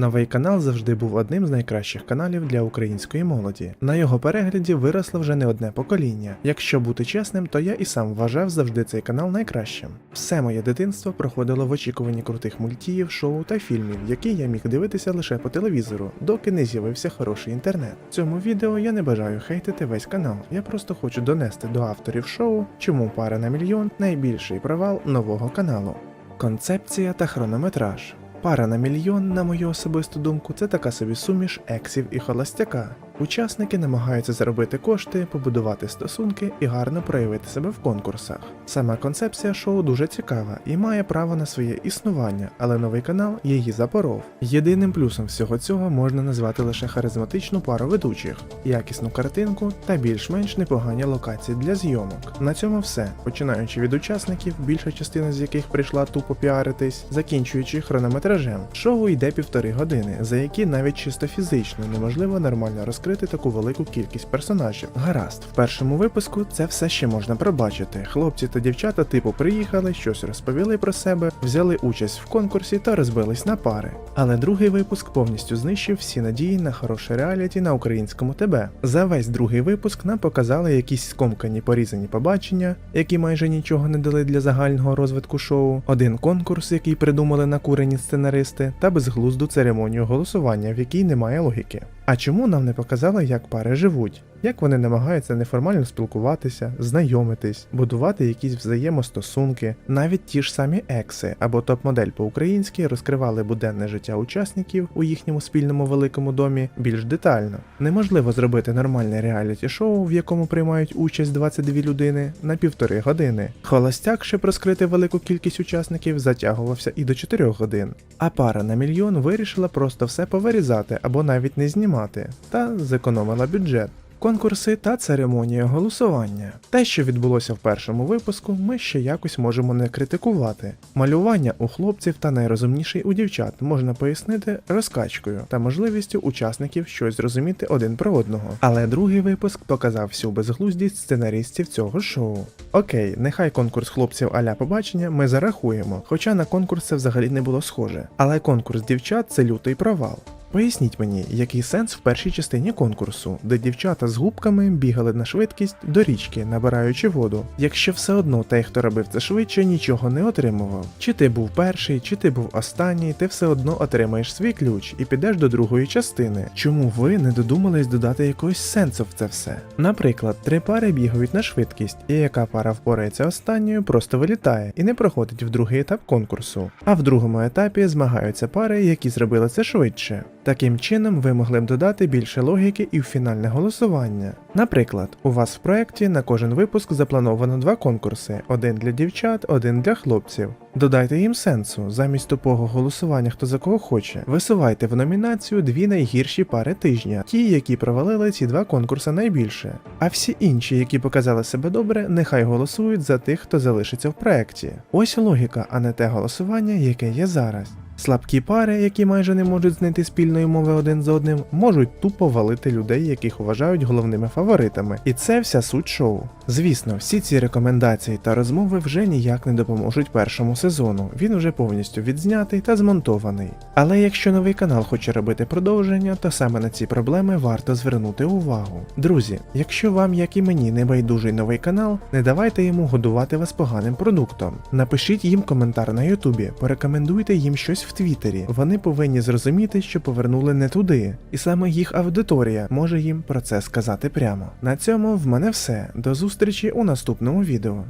Новий канал завжди був одним з найкращих каналів для української молоді. На його перегляді виросло вже не одне покоління. Якщо бути чесним, то я і сам вважав завжди цей канал найкращим. Все моє дитинство проходило в очікуванні крутих мультів, шоу та фільмів, які я міг дивитися лише по телевізору, доки не з'явився хороший інтернет. В цьому відео я не бажаю хейтити весь канал. Я просто хочу донести до авторів шоу, чому пара на мільйон найбільший провал нового каналу. Концепція та хронометраж. Пара на мільйон, на мою особисту думку, це така собі суміш ексів і холостяка. Учасники намагаються заробити кошти, побудувати стосунки і гарно проявити себе в конкурсах. Сама концепція шоу дуже цікава і має право на своє існування, але новий канал її запоров. Єдиним плюсом всього цього можна назвати лише харизматичну пару ведучих, якісну картинку та більш-менш непогані локації для зйомок. На цьому все. Починаючи від учасників, більша частина з яких прийшла тупо піаритись, закінчуючи хронометражем. Шоу йде півтори години, за які навіть чисто фізично неможливо нормально розкрити таку велику кількість персонажів. Гаразд, в першому випуску це все ще можна пробачити. Хлопці та дівчата типу приїхали, щось розповіли про себе, взяли участь в конкурсі та розбились на пари. Але другий випуск повністю знищив всі надії на хороше реаліті на українському ТБ. За весь другий випуск нам показали якісь скомкані порізані побачення, які майже нічого не дали для загального розвитку шоу, один конкурс, який придумали накурені сценаристи, та безглузду церемонію голосування, в якій немає логіки. А чому нам не показали, як пари живуть? Як вони намагаються неформально спілкуватися, знайомитись, будувати якісь взаємостосунки, навіть ті ж самі екси або топ-модель по-українськи розкривали буденне життя учасників у їхньому спільному великому домі більш детально. Неможливо зробити нормальне реаліті-шоу, в якому приймають участь 22 людини на півтори години. Холостяк, щоб розкрити велику кількість учасників, затягувався і до 4 годин. А пара на мільйон вирішила просто все повирізати або навіть не знімати, та зекономила бюджет. Конкурси та церемонія голосування. Те, що відбулося в першому випуску, ми ще якось можемо не критикувати. Малювання у хлопців та найрозумніший у дівчат можна пояснити розкачкою та можливістю учасників щось зрозуміти один про одного. Але другий випуск показав всю безглуздість сценаристів цього шоу. Окей, нехай конкурс хлопців аля побачення ми зарахуємо, хоча на конкурс це взагалі не було схоже. Але конкурс дівчат це лютий провал. Поясніть мені, який сенс в першій частині конкурсу, де дівчата з губками бігали на швидкість до річки, набираючи воду, якщо все одно той, хто робив це швидше, нічого не отримував. Чи ти був перший, чи ти був останній, ти все одно отримаєш свій ключ і підеш до другої частини. Чому ви не додумались додати якогось сенсу в це все? Наприклад, три пари бігають на швидкість, і яка пара впорається останньою, просто вилітає і не проходить в другий етап конкурсу. А в другому етапі змагаються пари, які зробили це швидше. Таким чином, ви могли б додати більше логіки і в фінальне голосування. Наприклад, у вас в проєкті на кожен випуск заплановано два конкурси: один для дівчат, один для хлопців. Додайте їм сенсу, замість тупого голосування хто за кого хоче. Висувайте в номінацію дві найгірші пари тижня, ті, які провалили ці два конкурси найбільше. А всі інші, які показали себе добре, нехай голосують за тих, хто залишиться в проєкті. Ось логіка, а не те голосування, яке є зараз. Слабкі пари, які майже не можуть знайти спільної мови один з одним, можуть тупо валити людей, яких вважають головними фаворитами. І це вся суть шоу. Звісно, всі ці рекомендації та розмови вже ніяк не допоможуть першому сезону. Він вже повністю відзнятий та змонтований. Але якщо новий канал хоче робити продовження, то саме на ці проблеми варто звернути увагу. Друзі, якщо вам, як і мені, не байдужий новий канал, не давайте йому годувати вас поганим продуктом. Напишіть їм коментар на Ютубі, порекомендуйте їм щось в Твіттері. Вони повинні зрозуміти, що повернули не туди, і саме їх аудиторія може їм про це сказати прямо. На цьому в мене все. До зустрічі у наступному відео.